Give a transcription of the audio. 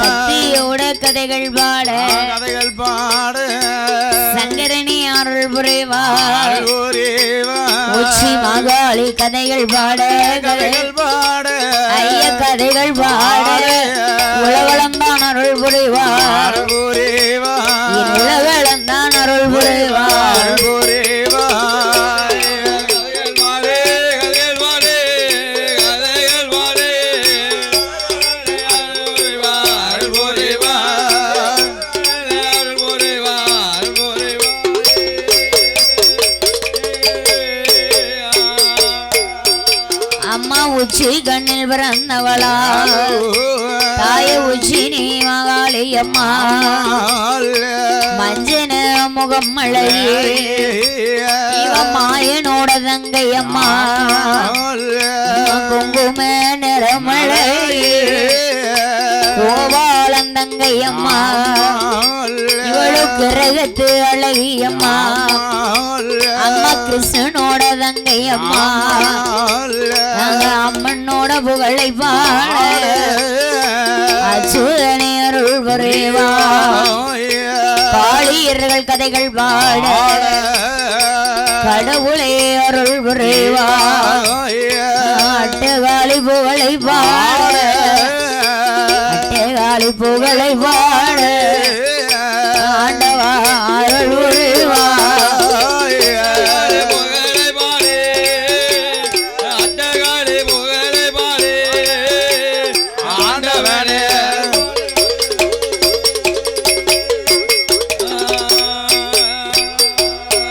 சக்தியோட கதைகள் பாட. கதைகள் பாட. சங்கரணி அருள் புரிவார் ஆரூரேவா. உச்சி மகாளி கதைகள் பாட. கதைகள் பாட. ஐய கதைகள் பாட. உலகளந்தான் அருள் புரிவார் ஆரூரேவா. உலகளந்தான் அருள் புரிவார் அம்மா உச்சி கண்ணில் பிறந்தவளா. தாய உச்சி நீ மகாளி அம்மா. மஞ்சன முகம் மழையே இவ மாயனோட தங்கை அம்மா. குங்கும நிறமழையே கோபாலன் தங்கை அம்மா. இவளுக்கு ரகத்து அழகி அம்மா அம்மா. கிருஷ்ணனோட தங்கை அம்மா. நாங்க அம்மனோட புகழை பாட. அச்சுதனை அருள் புரிவா பாடியர்கள் கதைகள் பாட. கடவுளே அருள் புரிவா அட்டகாலி புகழை பாட. அட்டகாலி புகழை பாட.